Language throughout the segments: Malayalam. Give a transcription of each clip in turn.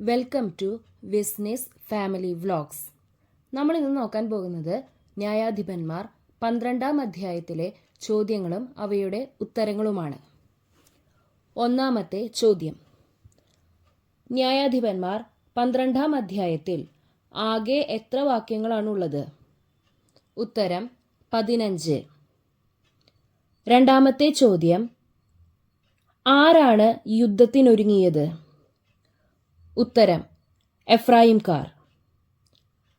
വെൽക്കം ടു വിസ്നിസ് ഫാമിലി വ്ലോഗ്സ്. നമ്മൾ ഇന്ന് നോക്കാൻ പോകുന്നത് ന്യായാധിപന്മാർ പന്ത്രണ്ടാം അധ്യായത്തിലെ ചോദ്യങ്ങളും അവയുടെ ഉത്തരങ്ങളുമാണ്. ഒന്നാമത്തെ ചോദ്യം. ന്യായാധിപന്മാർ പന്ത്രണ്ടാം അധ്യായത്തിൽ ആകെ എത്ര വാക്യങ്ങളാണുള്ളത്? ഉത്തരം പതിനഞ്ച്. രണ്ടാമത്തെ ചോദ്യം. ആരാണ് യുദ്ധത്തിനൊരുങ്ങിയത്? ഉത്തരം എഫ്രായിംകാർ.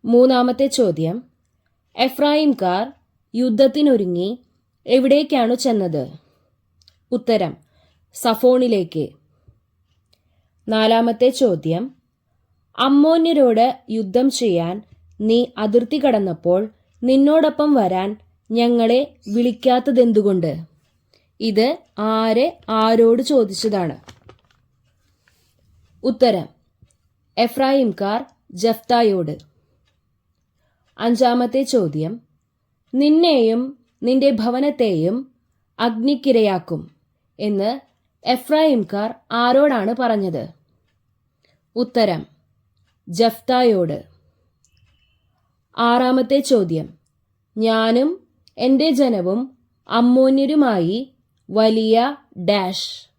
മൂന്നാമത്തെ ചോദ്യം എഫ്രായിംകാർ യുദ്ധത്തിനൊരുങ്ങി എവിടേക്കാണ് ചെന്നത്? ഉത്തരം സഫോണിലേക്ക്. നാലാമത്തെ ചോദ്യം അമ്മോന്യരോട് യുദ്ധം ചെയ്യാൻ നീ അതിർത്തി കടന്നപ്പോൾ നിന്നോടൊപ്പം വരാൻ ഞങ്ങളെ വിളിക്കാത്തതെന്തുകൊണ്ട്? ഇത് ആരെ ആരോട് ചോദിച്ചതാണ്? ഉത്തരം എഫ്രായിംകാർ ജഫ്തായോട് അഞ്ചാമത്തെ ചോദ്യം നിന്നെയും നിന്റെ ഭവനത്തെയും അഗ്നിക്കിരയാക്കും എന്ന് എഫ്രായിംകാർ ആരോടാണ് പറഞ്ഞത്? ഉത്തരം ജഫ്തായോട് ആറാമത്തെ ചോദ്യം ഞാനും എന്റെ ജനവും അമ്മോന്യരുമായി വലിയ ഡാഷ്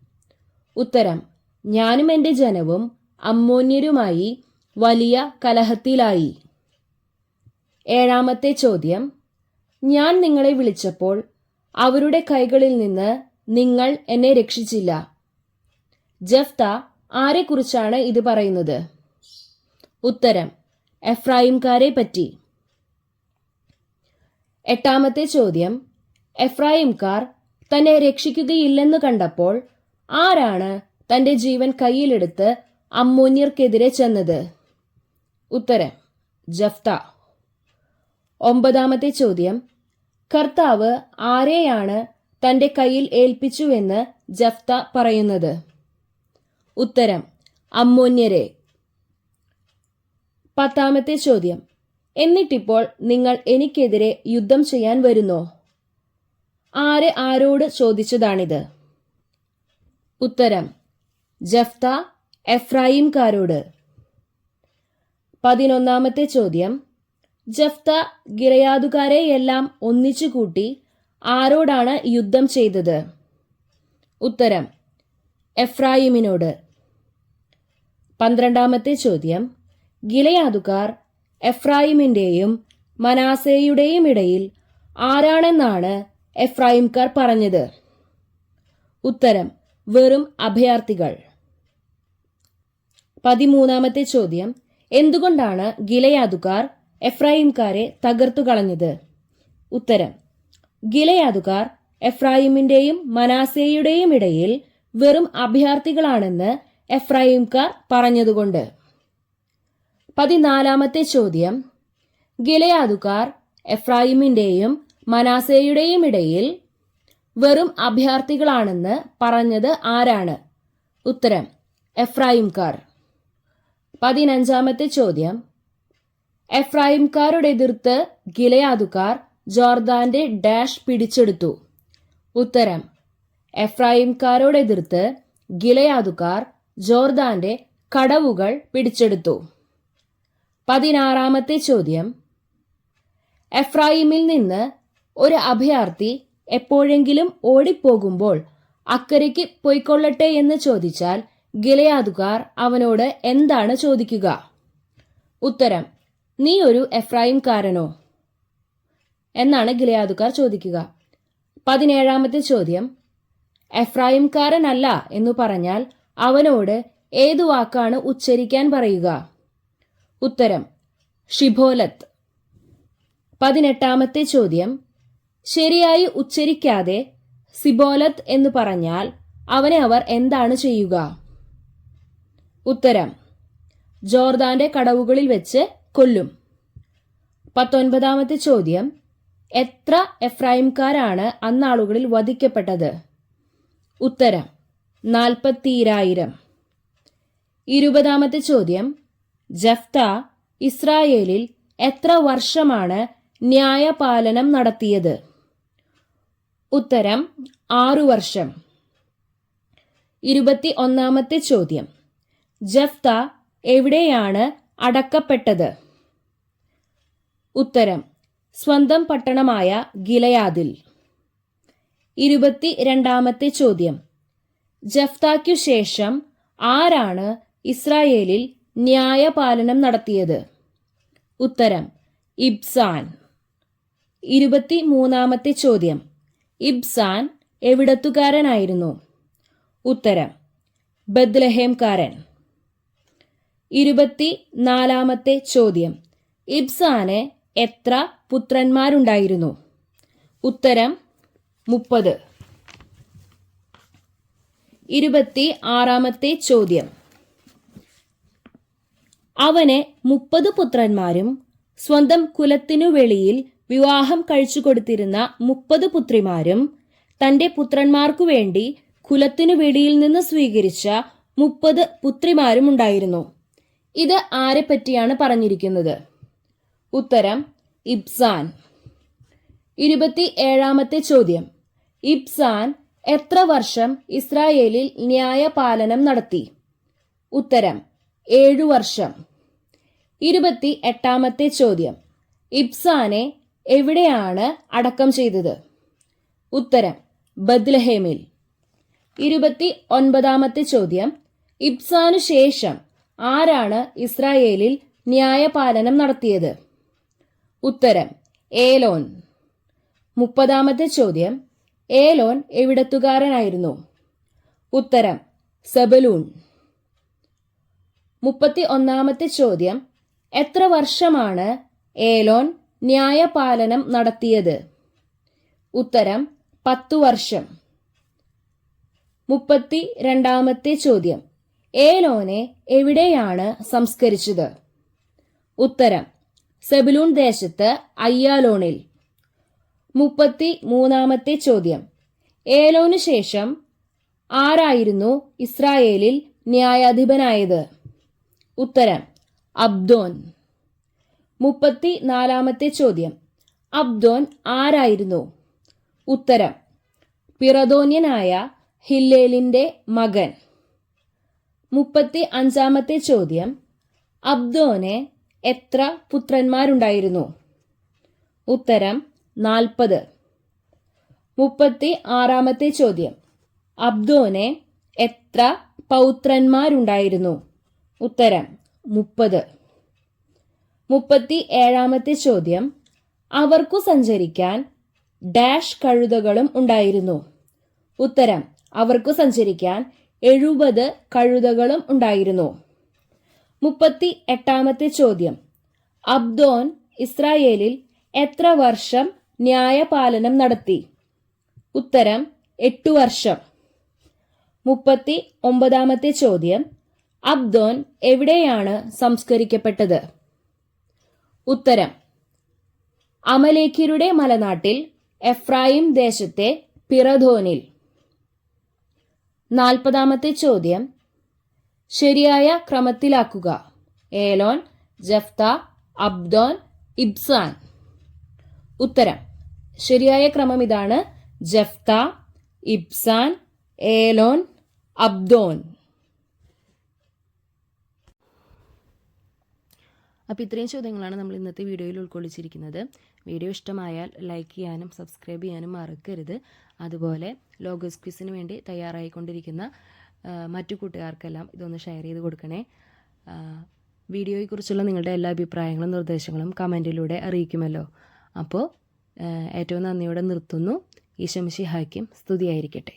ഉത്തരം ഞാനും എന്റെ ജനവും അമ്മോന്യരുമായി വലിയ കലഹത്തിലായി. ഏഴാമത്തെ ചോദ്യം. ഞാൻ നിങ്ങളെ വിളിച്ചപ്പോൾ അവരുടെ കൈകളിൽ നിന്ന് നിങ്ങൾ എന്നെ രക്ഷിച്ചില്ല. ജഫ്ത ആരെക്കുറിച്ചാണ് ഇത് പറയുന്നത്? ഉത്തരം. എഫ്രായിംകാരെ പറ്റി. എട്ടാമത്തെ ചോദ്യം. എഫ്രായിംകാർ തന്നെ രക്ഷിക്കുകയില്ലെന്ന് കണ്ടപ്പോൾ ആരാണ് തന്റെ ജീവൻ കയ്യിലെടുത്ത് അമ്മോന്യർക്കെതിരെ ചെന്നത്. ഉത്തരം ജഫ്ത. ഒമ്പതാമത്തെ ചോദ്യം കർത്താവ് ആരെയാണ് തന്റെ കയ്യിൽ ഏൽപ്പിച്ചുവെന്ന് ജഫ്ത പറയുന്നത്? ഉത്തരം അമ്മോന്യരെ. പത്താമത്തെ ചോദ്യം എന്നിട്ടിപ്പോൾ നിങ്ങൾ എനിക്കെതിരെ യുദ്ധം ചെയ്യാൻ വരുന്നോ? ആര് ആരോട് ചോദിച്ചതാണിത്? ഉത്തരം ജഫ്ത എഫ്രായിംകാരോട്. പതിനൊന്നാമത്തെ ചോദ്യം. ജഫ്ത ഗിറയാതുകാരെയെല്ലാം ഒന്നിച്ചു കൂട്ടി ആരോടാണ് യുദ്ധം ചെയ്തത്? ഉത്തരം. എഫ്രായിമിനോട്. പന്ത്രണ്ടാമത്തെ ചോദ്യം. ഗിലയാതുകാർ എഫ്രായിമിന്റെയും മനാസയുടെയും ഇടയിൽ ആരാണെന്നാണ് എഫ്രായിംകാർ പറഞ്ഞത്? ഉത്തരം. വെറും അഭയാർത്ഥികൾ. പതിമൂന്നാമത്തെ ചോദ്യം. എന്തുകൊണ്ടാണ് ഗിലയാതുകാർ എഫ്രായിംകാരെ തകർത്തു കളഞ്ഞത്? ഉത്തരം. ഗിലയാതുകാർ എഫ്രായിമിന്റെയും മനാസേയുടെയും ഇടയിൽ വെറും അഭയാർത്ഥികളാണെന്ന് എഫ്രായിംകാർ പറഞ്ഞതുകൊണ്ട്. പതിനാലാമത്തെ ചോദ്യം. ഗിലയാതുകാർ എഫ്രായിമിന്റെയും മനാസേയുടെയും ഇടയിൽ വെറും അഭയാർത്ഥികളാണെന്ന് പറഞ്ഞത് ആരാണ്? ഉത്തരം. എഫ്രായിംകാർ. പതിനഞ്ചാമത്തെ ചോദ്യം. എഫ്രായിംകാരോട് എതിർത്ത് ഗിലയാതുകാർ ജോർദാന്റെ ഡാഷ് പിടിച്ചെടുത്തു. ഉത്തരം എഫ്രായിംകാരോട് എതിർത്ത് ഗിലയാതുകാർ ജോർദാന്റെ കടവുകൾ പിടിച്ചെടുത്തു. പതിനാറാമത്തെ ചോദ്യം എഫ്രായിമിൽ നിന്ന് ഒരു അഭയാർത്ഥി എപ്പോഴെങ്കിലും ഓടിപ്പോകുമ്പോൾ അക്കരയ്ക്ക് പൊയ്ക്കൊള്ളട്ടെ എന്ന് ചോദിച്ചാൽ ഗിലയാതുകാർ അവനോട് എന്താണ് ചോദിക്കുക? ഉത്തരം നീ ഒരു എഫ്രായിംകാരനോ? എന്നാണ് ഗിലയാദുകാർ ചോദിക്കുക. പതിനേഴാമത്തെ ചോദ്യം എഫ്രായിംകാരനല്ല എന്നു പറഞ്ഞാൽ അവനോട് ഏതു വാക്കാണ് ഉച്ചരിക്കാൻ പറയുക? ഉത്തരം ഷിഭോലത്ത് പതിനെട്ടാമത്തെ ചോദ്യം ശരിയായി ഉച്ചരിക്കാതെ സിബോലത്ത് എന്ന് പറഞ്ഞാൽ അവനെ അവർ എന്താണ് ചെയ്യുക? ഉത്തരം. ജോർദാന്റെ കടവുകളിൽ വെച്ച് കൊല്ലും. പത്തൊൻപതാമത്തെ ചോദ്യം. എത്ര എഫ്രൈംകാരാണ് അന്നാളുകളിൽ വധിക്കപ്പെട്ടത്? ഉത്തരം. നാൽപ്പത്തിരായിരം. ഇരുപതാമത്തെ ചോദ്യം. ജഫ്ത ഇസ്രായേലിൽ എത്ര വർഷമാണ് ന്യായപാലനം നടത്തിയത്? ഉത്തരം. ആറു വർഷം. ഇരുപത്തി ഒന്നാമത്തെ ചോദ്യം. ജഫ്ത എവിടെയാണ് അടക്കപ്പെട്ടത്? ഉത്തരം സ്വന്തം പട്ടണമായ ഗിലയാദിൽ. ഇരുപത്തി രണ്ടാമത്തെ ചോദ്യം ജഫ്താക്കു ശേഷം ആരാണ് ഇസ്രായേലിൽ ന്യായപാലനം നടത്തിയത്? ഉത്തരം ഇബ്സാൻ. ഇരുപത്തി മൂന്നാമത്തെ ചോദ്യം ഇബ്സാൻ എവിടത്തുകാരനായിരുന്നു? ഉത്തരം ബദ്ലഹേംകാരൻ ഇരുപത്തി നാലാമത്തെ ചോദ്യം. ഇബ്സാന് എത്ര പുത്രന്മാരുണ്ടായിരുന്നു? ഉത്തരം മുപ്പത്. ഇരുപത്തി ആറാമത്തെ ചോദ്യം. അവന് മുപ്പത് പുത്രന്മാരും സ്വന്തം കുലത്തിനു വെളിയിൽ വിവാഹം കഴിച്ചു കൊടുത്തിരുന്ന മുപ്പത് പുത്രിമാരും തന്റെ പുത്രന്മാർക്കു വേണ്ടി കുലത്തിനു വെളിയിൽ നിന്ന് സ്വീകരിച്ച മുപ്പത് പുത്രിമാരും ഉണ്ടായിരുന്നു. ഇത് ആരെ പറ്റിയാണ് പറഞ്ഞിരിക്കുന്നത്? ഉത്തരം ഇബ്സാൻ. ഇരുപത്തി ഏഴാമത്തെ ചോദ്യം. ഇബ്സാൻ എത്ര വർഷം ഇസ്രായേലിൽ ന്യായപാലനം നടത്തി? ഉത്തരം ഏഴു വർഷം. ഇരുപത്തി എട്ടാമത്തെ ചോദ്യം. ഇബ്സാനെ എവിടെയാണ് അടക്കം ചെയ്തത്? ഉത്തരം ബദ്ലഹേമിൽ ഇരുപത്തി ഒൻപതാമത്തെ ചോദ്യം. ഇബ്സാനു ശേഷം ആരാണ് ഇസ്രായേലിൽ ന്യായപാലനം നടത്തിയത്? ഉത്തരം ഏലോൻ. മുപ്പതാമത്തെ ചോദ്യം ഏലോൻ എവിടത്തുകാരനായിരുന്നു? ഉത്തരം സബലൂൺ. മുപ്പത്തി ഒന്നാമത്തെ ചോദ്യം എത്ര വർഷമാണ് ഏലോൻ ന്യായപാലനം നടത്തിയത്? ഉത്തരം പത്തു വർഷം. മുപ്പത്തി രണ്ടാമത്തെ ചോദ്യം ഏലോനെ എവിടെയാണ് സംസ്കരിച്ചത്? ഉത്തരം സെബിലൂൺ ദേശത്ത് അയ്യാലോണിൽ. മുപ്പത്തി മൂന്നാമത്തെ ചോദ്യം ഏലോനു ശേഷം ആരായിരുന്നു ഇസ്രായേലിൽ ന്യായാധിപനായത്? ഉത്തരം അബ്ദോൻ. മുപ്പത്തി നാലാമത്തെ ചോദ്യം അബ്ദോൻ ആരായിരുന്നു? ഉത്തരം പിറദോന്യനായ ഹില്ലേലിന്റെ മകൻ. മുപ്പത്തി അഞ്ചാമത്തെ ചോദ്യം. അബ്ദോന് എത്ര പുത്രന്മാരുണ്ടായിരുന്നു? ഉത്തരം നാൽപ്പത്. മുപ്പത്തി ആറാമത്തെ ചോദ്യം. അബ്ദോന് എത്ര പൗത്രന്മാരുണ്ടായിരുന്നു? ഉത്തരം മുപ്പത്. മുപ്പത്തി ഏഴാമത്തെ ചോദ്യം. അവർക്കു സഞ്ചരിക്കാൻ ഡാഷ് കഴുതകളും ഉണ്ടായിരുന്നു. ഉത്തരം അവർക്കു സഞ്ചരിക്കാൻ എഴുപത് കഴുതകളും ഉണ്ടായിരുന്നു. മുപ്പത്തി എട്ടാമത്തെ ചോദ്യം. അബ്ദോൻ ഇസ്രായേലിൽ എത്ര വർഷം ന്യായപാലനം നടത്തി? ഉത്തരം എട്ടു വർഷം. മുപ്പത്തി ഒമ്പതാമത്തെ ചോദ്യം. അബ്ദോൻ എവിടെയാണ് സംസ്കരിക്കപ്പെട്ടത്? ഉത്തരം അമലേഖ്യരുടെ മലനാട്ടിൽ എഫ്രായിം ദേശത്തെ പിറധോനിൽ നാൽപ്പതാമത്തെ ചോദ്യം. ശരിയായ ക്രമത്തിലാക്കുക. ഏലോൻ ജഫ്ത അബ്ദോൻ ഇബ്സാൻ. ഉത്തരം. ശരിയായ ക്രമം ഇതാണ് ജഫ്ത ഇബ്സാൻ ഏലോൻ അബ്ദോൻ. അപ്പോൾ ഇത്രയും ചോദ്യങ്ങളാണ് നമ്മൾ ഇന്നത്തെ വീഡിയോയിൽ ഉൾക്കൊള്ളിച്ചിരിക്കുന്നത്. വീഡിയോ ഇഷ്ടമായാൽ ലൈക്ക് ചെയ്യാനും സബ്സ്ക്രൈബ് ചെയ്യാനും മറക്കരുത്. അതുപോലെ ലോഗോസ് ക്വിസിന് വേണ്ടി തയ്യാറായിക്കൊണ്ടിരിക്കുന്ന മറ്റു കൂട്ടുകാർക്കെല്ലാം ഇതൊന്ന് ഷെയർ ചെയ്ത് കൊടുക്കണേ. വീഡിയോയെക്കുറിച്ചുള്ള നിങ്ങളുടെ എല്ലാ അഭിപ്രായങ്ങളും നിർദ്ദേശങ്ങളും കമന്റിലൂടെ അറിയിക്കുമല്ലോ. അപ്പോൾ ഏറ്റവും നന്ദിയോടെ നിർത്തുന്നു. ഈശംഷി ഹാക്കിം സ്തുതിയായിരിക്കട്ടെ.